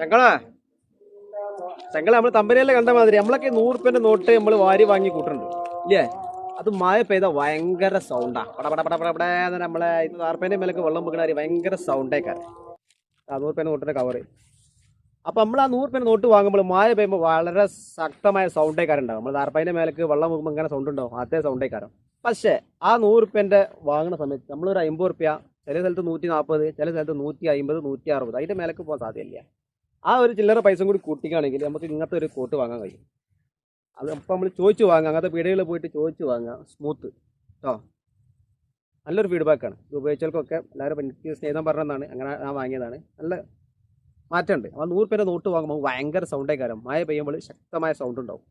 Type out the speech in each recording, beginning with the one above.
ചങ്കള ചങ്കള നമ്മൾ തമ്പനിയല്ലേ കണ്ട മാതിരി നമ്മളൊക്കെ നൂറുപ്യന്റെ നോട്ട് നമ്മൾ വാരി വാങ്ങി കൂട്ടുന്നുണ്ട് ഇല്ലേ? അത് മഴ പെയ്ത ഭയങ്കര സൗണ്ടാ പട പട പട പട നമ്മളെ ഇത് താർപ്പേന്റെ മേലൊക്കെ വെള്ളം വെക്കണ ഭയങ്കര സൗണ്ടേക്കാരെ ആ നൂറുപ്യന്റെ നോട്ടിന്റെ കവറ് അപ്പൊ നമ്മൾ ആ നൂറുപ്യന്റെ നോട്ട് വാങ്ങുമ്പോൾ മഴ പെയ്യുമ്പോൾ വളരെ ശക്തമായ സൗണ്ടേക്കാരുണ്ടാവും നമ്മൾ താർപ്പേന്റെ മേലേക്ക് വെള്ളം വെക്കുമ്പോൾ ഇങ്ങനെ സൗണ്ട് ഉണ്ടാവും. അതേ സൗണ്ടേക്കാരം പക്ഷേ ആ നൂറുപ്യന്റെ വാങ്ങുന്ന സമയത്ത് നമ്മളൊരു അമ്പത് റുപ്യ ചില സ്ഥലത്ത് നൂറ്റി നാൽപ്പത് ചില സ്ഥലത്ത് നൂറ്റി അമ്പത് നൂറ്റി അറുപത് അതിന്റെ മേലേക്ക് പോകാൻ സാധ്യതയില്ല. ആ ഒരു ചില്ലറ പൈസ കൂടി കൂട്ടിക്കുകയാണെങ്കിൽ നമുക്ക് ഇങ്ങനത്തെ ഒരു കോട്ട് വാങ്ങാൻ കഴിയും. അത് അപ്പം നമ്മൾ ചോദിച്ചു വാങ്ങാം. അങ്ങനത്തെ പീടികളിൽ പോയിട്ട് ചോദിച്ചു വാങ്ങാം. സ്മൂത്ത് കേട്ടോ നല്ലൊരു ഫീഡ്ബാക്കാണ് ഇത് ഉപയോഗിച്ചവർക്കൊക്കെ എല്ലാവരും എനിക്ക് സ്നേഹം പറഞ്ഞതാണ്. അങ്ങനെ ഞാൻ വാങ്ങിയതാണ്. നല്ല മാറ്റമുണ്ട്. അപ്പോൾ നൂറ് പേരെ നോട്ട് വാങ്ങുമ്പോൾ ഭയങ്കര സൗണ്ടേ കാരണം മഴ പെയ്യുമ്പോൾ ശക്തമായ സൗണ്ട് ഉണ്ടാവും.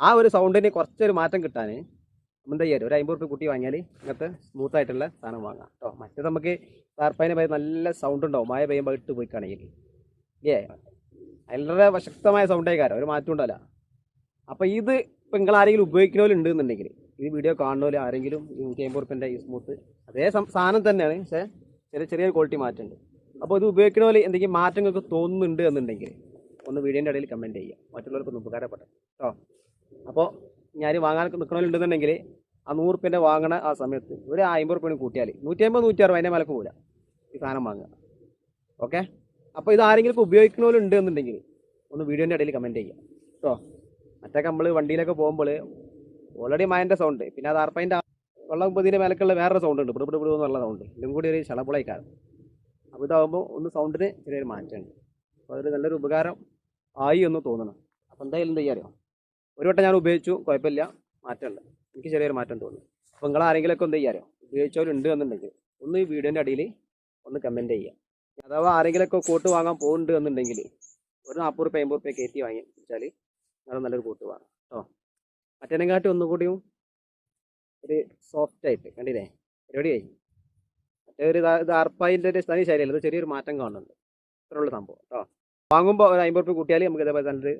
ആ ഒരു സൗണ്ടിന് കുറച്ചൊരു മാറ്റം കിട്ടാൻ എന്താ ചെയ്യാറ് ഒരു അമ്പത് റുപ്യ കുട്ടി വാങ്ങിയാൽ ഇങ്ങനത്തെ സ്മൂത്തായിട്ടുള്ള സാധനം വാങ്ങാം. കേട്ടോ മറ്റേ നമുക്ക് താർപ്പായിന് പോയി നല്ല സൗണ്ട് ഉണ്ടാവും. മഴ പെയ്യുമ്പോൾ ഇട്ട് പോയിക്കാണെങ്കിൽ. ഏ വളരെ ശക്തമായ സൗണ്ടേ കാരം ഒരു മാറ്റം ഉണ്ടല്ല അപ്പോൾ ഇത് ഇപ്പം നിങ്ങൾ ആരെങ്കിലും ഉപയോഗിക്കണമല്ലോ എന്നുണ്ടെങ്കിൽ ഈ വീഡിയോ കാണുന്നവർ ആരെങ്കിലും നൂറ്റി അമ്പത് റുപ്യന്റെ ഈ സ്മൂത്ത് അതേ സാധനം തന്നെയാണ്. പക്ഷേ ചെറിയ ചെറിയ ക്വാളിറ്റി മാറ്റമുണ്ട്. അപ്പോൾ ഇത് ഉപയോഗിക്കുന്ന പോലെ എന്തെങ്കിലും മാറ്റങ്ങൾക്ക് തോന്നുന്നുണ്ട് എന്നുണ്ടെങ്കിൽ ഒന്ന് വീഡിയോന്റെ ഇടയിൽ കമന്റ് ചെയ്യുക. മറ്റുള്ളവർക്കൊന്ന് ഉപകാരപ്പെട്ടെ. കേട്ടോ അപ്പോൾ ഞാൻ വാങ്ങാൻ നിൽക്കണമെന്നുണ്ടെന്നുണ്ടെങ്കിൽ ആ നൂറ് റുപ്യന്റെ വാങ്ങണ ആ സമയത്ത് ഒരു അമ്പത് റുപ്യ കൂട്ടിയാൽ നൂറ്റി അമ്പത് നൂറ്റി അറുപത് അതിന്റെ മലക്ക് പോകില്ല ഈ സാധനം വാങ്ങുക. ഓക്കെ? അപ്പോൾ ഇത് ആരെങ്കിലും ഉപയോഗിക്കുന്നവരുണ്ട് എന്നുണ്ടെങ്കിൽ ഒന്ന് വീഡിയോന്റെ ഇടയിൽ കമന്റ് ചെയ്യാം. കേട്ടോ മറ്റൊക്കെ നമ്മൾ വണ്ടിയിലൊക്കെ പോകുമ്പോൾ ഓൾറെഡി മയന്റെ സൗണ്ട് പിന്നെ അത് അർപ്പതിന്റെ വെള്ളം പൊതിന്റെ മേലക്കുള്ള വേറൊരു സൗണ്ട് ഉണ്ട്. പിടിപിടി പിടി എന്നുള്ള സൗണ്ട് ഇതും കൂടി ഒരു ചളപ്പുളയിക്കാരം അപ്പോൾ ഇതാകുമ്പോൾ ഒന്ന് സൗണ്ടിന് ചെറിയൊരു മാറ്റമുണ്ട്. അപ്പോൾ അതൊരു നല്ലൊരു ഉപകാരം ആയി എന്ന് തോന്നണം. അപ്പോൾ എന്തായാലും എന്ത് ചെയ്യാറിയോ? ഒരു വട്ടം ഞാൻ ഉപയോഗിച്ചു. കുഴപ്പമില്ല. മാറ്റമുണ്ട് എനിക്ക് ചെറിയൊരു മാറ്റം തോന്നി. അപ്പോൾ നിങ്ങൾ ആരെങ്കിലുമൊക്കെ എന്ത് ചെയ്യാറിയോ? ഉപയോഗിച്ചവരുണ്ട് എന്നുണ്ടെങ്കിൽ ഒന്ന് ഈ വീഡിയോന്റെ അടിയിൽ ഒന്ന് കമന്റ് ചെയ്യുക അഥവാ ആരെങ്കിലുമൊക്കെ കോട്ട് വാങ്ങാൻ പോകുന്നുണ്ട് എന്നുണ്ടെങ്കിൽ ഒരു നാൽപ്പത് റുപ്യ അമ്പത് റുപ്യ കയറ്റി വാങ്ങി വെച്ചാൽ നല്ല നല്ലൊരു കോട്ട് വാങ്ങാം കേട്ടോ മറ്റേനെക്കാട്ടി ഒന്നുകൂടിയും ഒരു സോഫ്റ്റ് ആയിട്ട് കണ്ടില്ലേ? പരിപാടിയായി. മറ്റേ ഒരു ഇത് അർപ്പായിന്റെ ഒരു സ്ഥലം ശൈലിയല്ല ഇത് ചെറിയൊരു മാറ്റം കാണുന്നുണ്ട്. ഇത്രയുള്ള സംഭവം കേട്ടോ വാങ്ങുമ്പോൾ ഒരു അമ്പത് റുപ്യ കൂട്ടിയാൽ നമുക്ക് ഇതേപോലെ നല്ലൊരു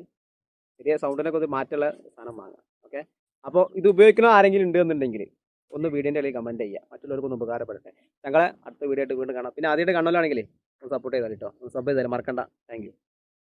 ചെറിയ സൗണ്ടിനൊക്കെ ഒരു മാറ്റമുള്ള സാധനം വാങ്ങാം. ഓക്കെ? അപ്പോൾ ഇത് ഉപയോഗിക്കുന്ന ആരെങ്കിലും ഉണ്ട് എന്നുണ്ടെങ്കിൽ ഒന്ന് വീഡിയോന്റെ ഇടയിൽ കമന്റ് ചെയ്യുക മറ്റുള്ളവർക്കൊന്ന് ഉപകാരപ്പെടട്ടെ. ഞങ്ങളെ അടുത്ത വീഡിയോ ആയിട്ട് വീണ്ടും കാണാം. പിന്നെ ആദ്യമായിട്ട് കാണലാണെങ്കിൽ ഒന്ന് സപ്പോർട്ട് ചെയ്താൽ കേട്ടോ സബ് ചെയ്താലും മറക്കണ്ട. താങ്ക്